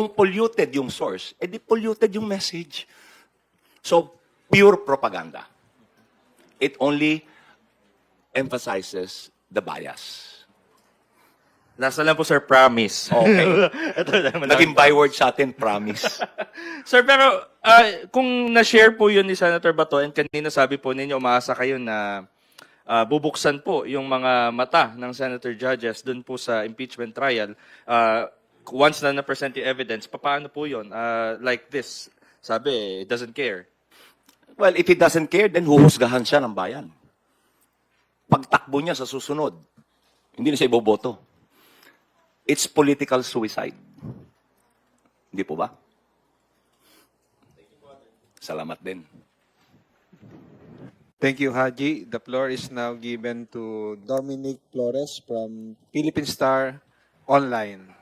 Kung polluted yung source, edi polluted yung message. So, pure propaganda. It only emphasizes the bias. Nasa lang po, sir, promise. Okay. Ito Naging byword sa atin, promise. Sir, pero ah, kung na-share po yun ni Senator Bato, and kanina sabi po ninyo, umaasa kayo na ah, bubuksan po yung mga mata ng Senator Judges dun po sa impeachment trial. Ah, once na na-present yung evidence, paano po yun? Ah, like this, sabi, it doesn't care. Well, if he doesn't care, then huhusgahan siya ng bayan. Pagtakbo niya sa susunod, hindi na siya iboboto. It's political suicide. Hindi po ba? Salamat din. Thank you, Haji. The floor is now given to Dominic Flores from Philippine Star Online.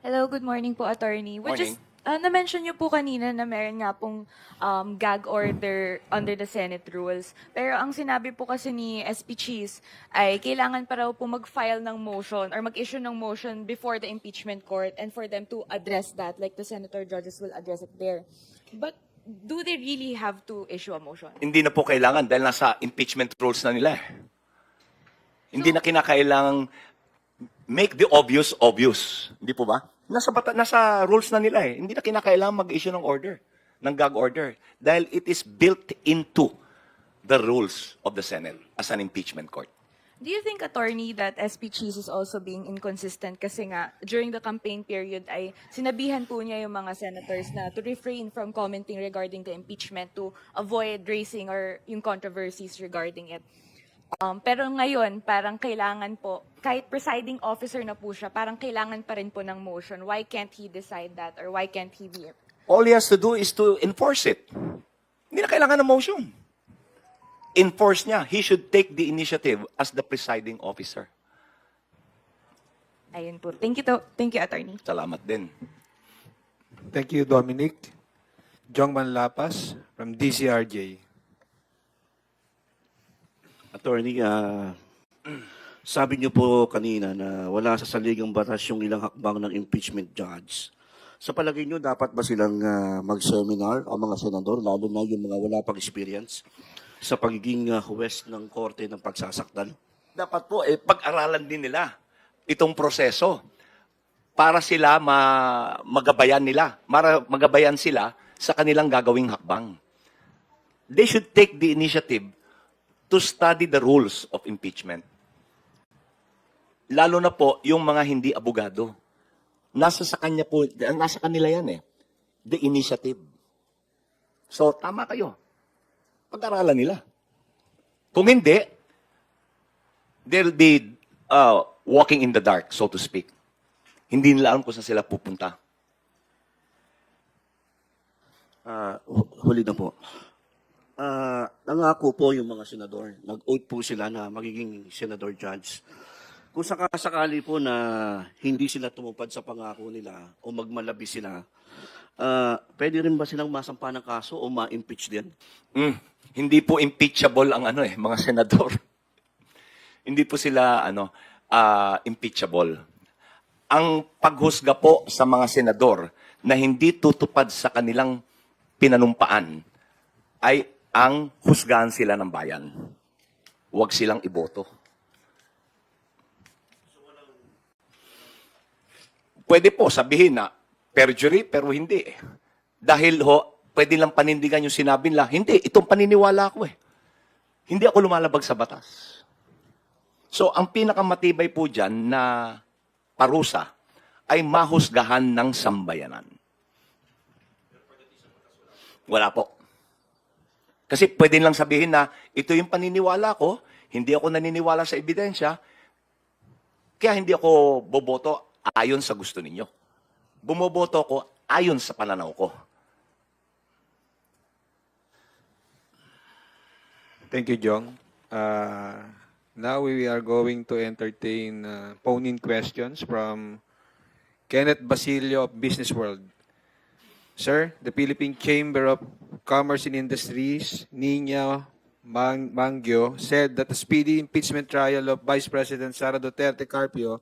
Hello, good morning po, attorney. Which Morning. is, uh, na-mention niyo po kanina na meron nga pong um, gag order under the Senate rules. Pero ang sinabi po kasi ni SP Cheese ay kailangan pa raw po mag-file ng motion or mag-issue ng motion before the impeachment court and for them to address that like the senator judges will address it there. But do they really have to issue a motion? Hindi na po kailangan dahil nasa impeachment rules na nila. eh. Hindi na kinakailangang make the obvious obvious. Hindi po ba? Nasa, bata, nasa rules na nila eh. Hindi na kinakailangan mag-issue ng order, ng gag order. Dahil it is built into the rules of the Senate as an impeachment court. Do you think, attorney, that SP Cheese is also being inconsistent kasi nga during the campaign period ay sinabihan po niya yung mga senators na to refrain from commenting regarding the impeachment to avoid raising or yung controversies regarding it. Um, pero ngayon, parang kailangan po, kahit presiding officer na po siya, parang kailangan pa rin po ng motion. Why can't he decide that or why can't he be All he has to do is to enforce it. Hindi na kailangan ng motion. Enforce niya. He should take the initiative as the presiding officer. Ayun po. Thank you, to, thank you, attorney. Salamat din. Thank you, Dominic. Jongman Lapas from DCRJ. Attorney, ah, sabi niyo po kanina na wala sa saligang batas yung ilang hakbang ng impeachment judge. Sa palagay niyo, dapat ba silang ah, mag-seminar ang mga senador, lalo na yung mga wala pang experience sa pagiging ah, huwes ng korte ng pagsasaktan? Dapat po, eh, pag-aralan din nila itong proseso para sila ma magabayan nila, para magabayan sila sa kanilang gagawing hakbang. They should take the initiative to study the rules of impeachment. Lalo na po yung mga hindi abogado. Nasa sa kanya po, nasa kanila yan eh. The initiative. So, tama kayo. Pag-aralan nila. Kung hindi, they'll be uh, walking in the dark, so to speak. Hindi nila alam kung saan sila pupunta. Hu- huli na po. Ah, nangako po yung mga senador. Nag-oath po sila na magiging senador judge. Kung sakasakali po na hindi sila tumupad sa pangako nila o magmalabi sila, ah, pwede rin ba silang masampa ng kaso o ma-impeach din? Mm, hindi po impeachable ang ano eh, mga senador. hindi po sila ano, ah, impeachable. Ang paghusga po sa mga senador na hindi tutupad sa kanilang pinanumpaan ay ang husgahan sila ng bayan. Huwag silang iboto. Pwede po sabihin na perjury pero hindi eh. Dahil ho, pwede lang panindigan yung sinabi nila, hindi, itong paniniwala ko eh. Hindi ako lumalabag sa batas. So, ang pinakamatibay po dyan na parusa ay mahusgahan ng sambayanan. Wala po. Kasi pwede lang sabihin na ito yung paniniwala ko, hindi ako naniniwala sa ebidensya, kaya hindi ako boboto ayon sa gusto ninyo. Bumoboto ko ayon sa pananaw ko. Thank you, Jong. Uh, now we are going to entertain uh, phone-in questions from Kenneth Basilio of Business World. Sir, the Philippine Chamber of Commerce and Industries, Nina Mang Mangyo, said that the speedy impeachment trial of Vice President Sara Duterte Carpio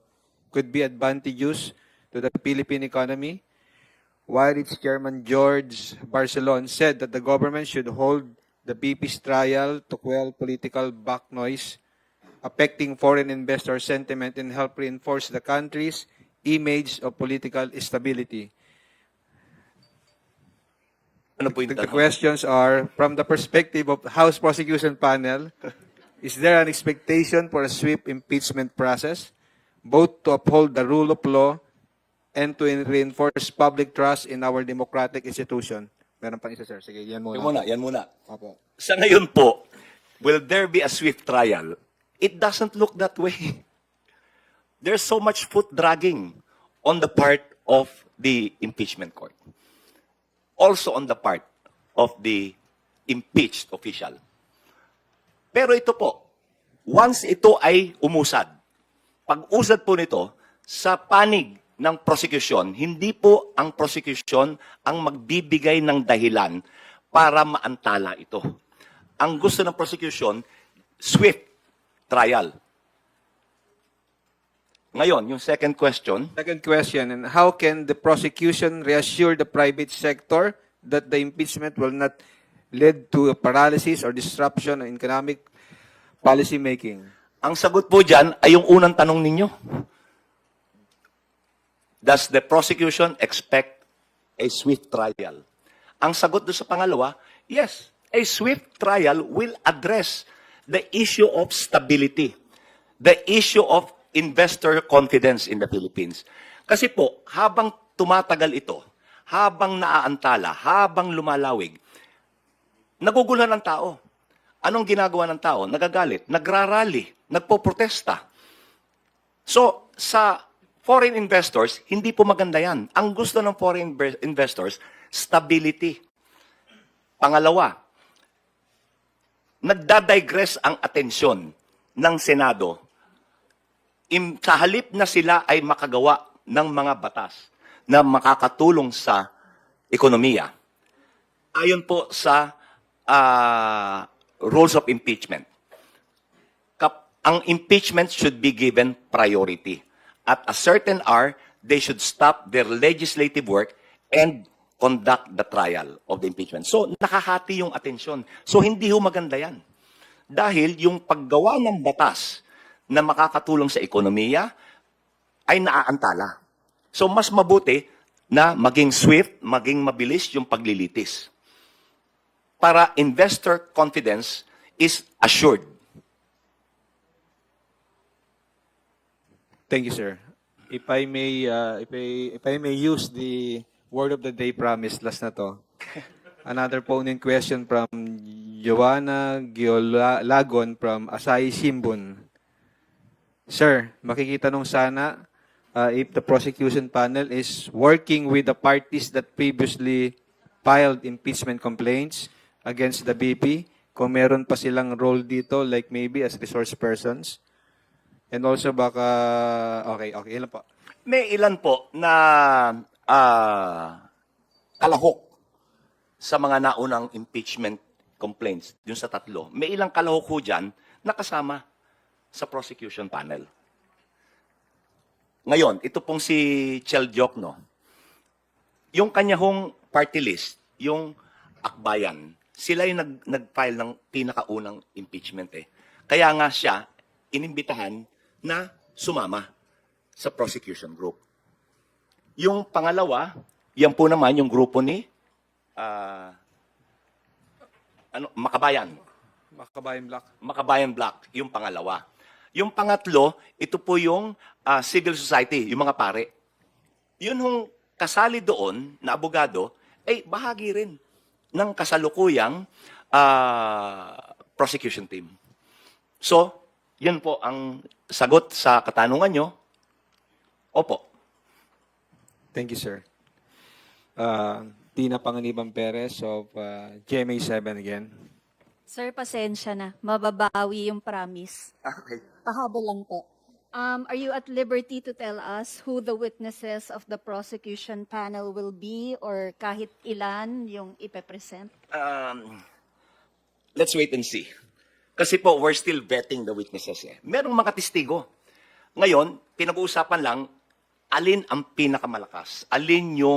could be advantageous to the Philippine economy. while its chairman George Barcelon said that the government should hold the BP's trial to quell political back noise affecting foreign investor sentiment and help reinforce the country's image of political stability. Ano po yung The, tanong? questions are, from the perspective of House Prosecution Panel, is there an expectation for a swift impeachment process, both to uphold the rule of law and to reinforce public trust in our democratic institution? Meron pang isa, sir. Sige, yan muna. Yan muna, yan muna. Opo. Sa ngayon po, will there be a swift trial? It doesn't look that way. There's so much foot dragging on the part of the impeachment court. Also on the part of the impeached official. Pero ito po, once ito ay umusad, pag usad po nito, sa panig ng prosecution, hindi po ang prosecution ang magbibigay ng dahilan para maantala ito. Ang gusto ng prosecution, swift trial. Ngayon, yung second question, Second question, and how can the prosecution reassure the private sector that the impeachment will not lead to a paralysis or disruption in economic policy making? ang sagot po dyan ay yung unang tanong ninyo. Does the prosecution expect a swift trial? Ang sagot doon sa pangalawa, yes, a swift trial will address the issue of stability, the issue of investor confidence in the Philippines. Kasi po, habang tumatagal ito, habang naaantala, habang lumalawig, naguguluhan ng tao. Anong ginagawa ng tao? Nagagalit, nagrarally, nagpoprotesta. So, sa foreign investors, hindi po maganda yan. Ang gusto ng foreign inve- investors, stability. Pangalawa, nagdadigress ang atensyon ng Senado. Im, sa halip na sila ay makagawa ng mga batas na makakatulong sa ekonomiya, ayon po sa ah, rules of impeachment, kap- ang impeachment should be given priority. At a certain hour, they should stop their legislative work and conduct the trial of the impeachment. So, nakahati yung atensyon. So, hindi ho maganda yan. Dahil yung paggawa ng batas na makakatulong sa ekonomiya ay naaantala. So, mas mabuti na maging swift, maging mabilis yung paglilitis para investor confidence is assured. Thank you, sir. If I may, uh, if I, if I may use the word of the day promise last na to. Another phone-in question from Joanna Giolagon from Asahi Shimbun. Sir, makikita nung sana uh, if the prosecution panel is working with the parties that previously filed impeachment complaints against the BP, kung meron pa silang role dito, like maybe as resource persons. And also baka, okay, okay, ilan po? May ilan po na ah, kalahok sa mga naunang impeachment complaints, yung sa tatlo. May ilang kalahok ho dyan na kasama sa prosecution panel. Ngayon, ito pong si Chel Diokno. Yung kanya hong party list, yung akbayan, sila yung nag, nag-file ng pinakaunang impeachment eh. Kaya nga siya, inimbitahan na sumama sa prosecution group. Yung pangalawa, yan po naman yung grupo ni ah, ano, Makabayan. Makabayan Black. Makabayan Black, yung pangalawa. Yung pangatlo, ito po yung ah, civil society, yung mga pare. Yun hong kasali doon na abogado, ay bahagi rin ng kasalukuyang ah, prosecution team. So, yun po ang sagot sa katanungan nyo. Opo. Thank you, sir. Uh, Tina Panganiban Perez of uh, GMA7 again. Sir, pasensya na. Mababawi yung promise. Okay. Pahabol lang po. Um, are you at liberty to tell us who the witnesses of the prosecution panel will be or kahit ilan yung ipepresent? um, let's wait and see. Kasi po, we're still vetting the witnesses. Eh. Merong mga testigo. Ngayon, pinag-uusapan lang, alin ang pinakamalakas? Alin yung